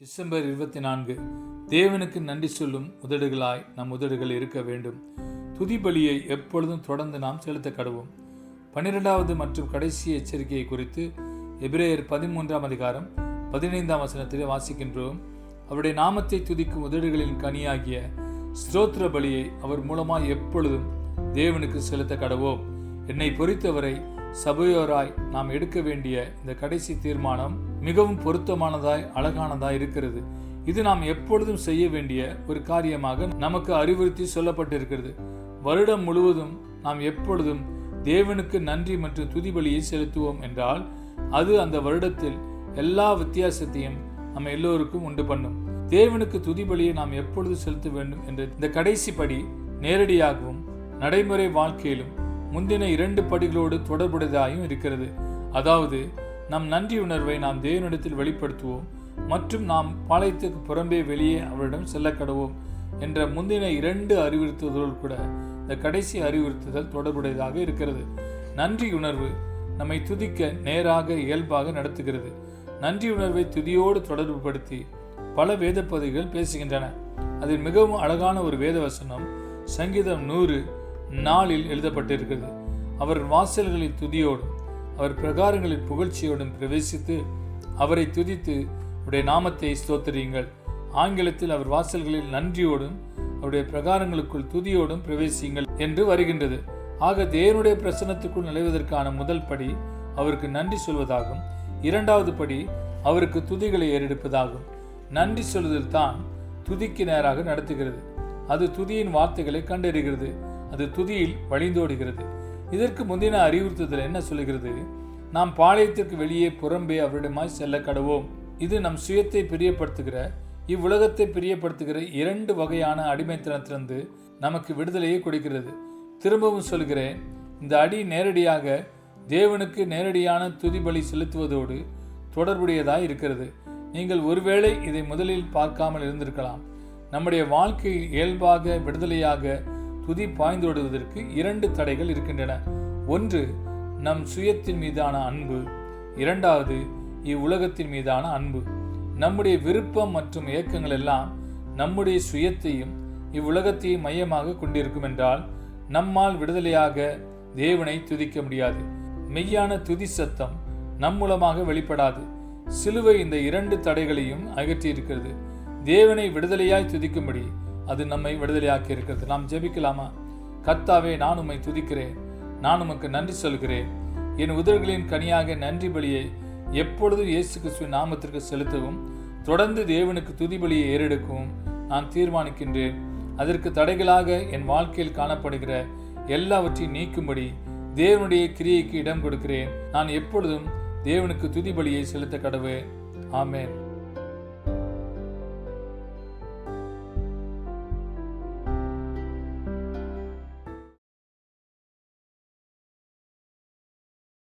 December இருபத்தி நான்கு தேவனுக்கு நன்றி சொல்லும் உதடுகளாய் நம் உதடுகள் இருக்க வேண்டும். துதி பலியை எப்பொழுதும் தொடர்ந்து நாம் செலுத்த கடவோம் பன்னிரெண்டாவது மற்றும் கடைசி எச்சரிக்கையை குறித்து எபிரேயர் பதிமூன்றாம் அதிகாரம் பதினைந்தாம் வசனத்தில் வாசிக்கின்றோம். அவருடைய நாமத்தை துதிக்கும் உதடுகளின் கனியாகிய ஸ்ரோத்ர பலியை அவர் மூலமாய் எப்பொழுதும் தேவனுக்கு செலுத்த கடவோம் என்னை பொறுத்தவரை சபையோராய் நாம் எடுக்க வேண்டிய இந்த கடைசி தீர்மானம் மிகவும் பொருத்தமானதாய் அழகானதாய் இருக்கிறது. இது நாம் எப்பொழுதும் செய்ய வேண்டிய ஒரு காரியமாக நமக்கு அறிவுறுத்தி சொல்லப்பட்டிருக்கிறது. வருடம் முழுவதும் நாம் எப்பொழுதும் தேவனுக்கு நன்றி மற்றும் துதிபலியை செலுத்துவோம் என்றால் அது அந்த வருடத்தில் எல்லா வித்தியாசத்தையும் நம்ம எல்லோருக்கும் உண்டு பண்ணும். தேவனுக்கு துதிபலியை நாம் எப்பொழுது செலுத்த வேண்டும் என்ற இந்த கடைசி படி நேரடியாகவும் நடைமுறை வாழ்க்கையிலும் முந்தின இரண்டு படிகளோடு தொடர்புடையதாயும் இருக்கிறது. அதாவது நம் நன்றி உணர்வை நாம் தேவனிடத்தில் வெளிப்படுத்துவோம் மற்றும் நாம் பாளையத்துக்கு புறம்பே வெளியே அவரிடம் செல்ல கடவோம் என்ற முந்தின இரண்டு அறிவுறுத்துதலோடு கூட இந்த கடைசி அறிவுறுத்துதல் தொடர்புடையதாக இருக்கிறது. நன்றி உணர்வு நம்மை துதிக்க நேராக இயல்பாக நடத்துகிறது. நன்றி உணர்வை துதியோடு தொடர்புபடுத்தி பல வேத பகுதிகள் பேசுகின்றன. அதில் மிகவும் அழகான ஒரு வேத வசனம் சங்கீதம் நூறு நாளில் எழுதப்பட்டிருக்கிறது. அவர் வாசல்களில் துதியோடும் அவர் பிரகாரங்களில் புகழ்ச்சியோடும் பிரவேசித்து அவரை துதித்து அவருடைய நாமத்தை ஸ்தோத்தரியுங்கள். ஆங்கிலத்தில் அவர் வாசல்களில் நன்றியோடும் அவருடைய பிரகாரங்களுக்குள் துதியோடும் பிரவேசியுங்கள் என்று வருகின்றது. ஆக தேவனுடைய பிரசனத்துக்குள் நுழைவதற்கான முதல் படி அவருக்கு நன்றி சொல்வதாகும். இரண்டாவது படி அவருக்கு துதிகளை ஏறெடுப்பதாகும். நன்றி சொல்வதில் தான் துதிக்கு நேராக நடத்துகிறது. அது துதியின் வார்த்தைகளை கண்டறிகிறது. அது துதியில் வழிந்தோடுகிறது. இதற்கு முந்தின அறிவுறுத்துதல் என்ன சொல்கிறது நாம் பாளையத்திற்கு வெளியே புறம்பே அவரிடமாய் செல்ல கடவோம். இது நம் சுயத்தை பிரியப்படுத்துகிற இவ்வுலகத்தை பிரியப்படுத்துகிற இரண்டு வகையான அடிமைத்தனத்திலிருந்து நமக்கு விடுதலையை கொடுக்கிறது. திரும்பவும் சொல்கிறேன் இந்த அடி நேரடியாக தேவனுக்கு நேரடியான துதிபலி செலுத்துவதோடு தொடர்புடையதாய் இருக்கிறது. நீங்கள் ஒருவேளை இதை முதலில் பார்க்காமல் இருந்திருக்கலாம். நம்முடைய வாழ்க்கையில் இயல்பாக விடுதலையாக துதி பாய்ந்தோடுவதற்கு இரண்டு தடைகள் இருக்கின்றன. ஒன்று நம் சுயத்தின் மீதான அன்பு. இரண்டாவது இவ்வுலகத்தின் மீதான அன்பு. நம்முடைய விருப்பம் மற்றும் இயக்கங்கள் எல்லாம் நம்முடைய சுயத்தையும் இவ்வுலகத்தையும் மையமாக கொண்டிருக்கும் என்றால் நம்மால் விடுதலையாக தேவனை துதிக்க முடியாது. மெய்யான துதி சத்தம் நம் மூலமாக வெளிப்படாது. சிலுவை இந்த இரண்டு தடைகளையும் அகற்றி இருக்கிறது தேவனை விடுதலையாய் துதிக்கும்படி அது நம்மை விடுதலையாக்கி இருக்கிறது. நாம் ஜெபிக்கலாமா? கத்தாவே நான் உம்மை துதிக்கிறேன். நான் உமக்கு நன்றி சொல்கிறேன். என் உதடுகளின் கனியாக நன்றி பலியை எப்பொழுதும் இயேசு கிறிஸ்துவின் நாமத்திற்கு செலுத்தவும் தொடர்ந்து தேவனுக்கு துதி பலியை ஏறெடுக்கவும் நான் தீர்மானிக்கின்றேன். அதற்கு தடைகளாக என் வாழ்க்கையில் காணப்படுகிற எல்லாவற்றையும் நீக்கும்படி தேவனுடைய கிரியைக்கு இடம் கொடுக்கிறேன். நான் எப்பொழுதும் தேவனுக்கு துதி பலியை செலுத்த கடவு ஆமேன்.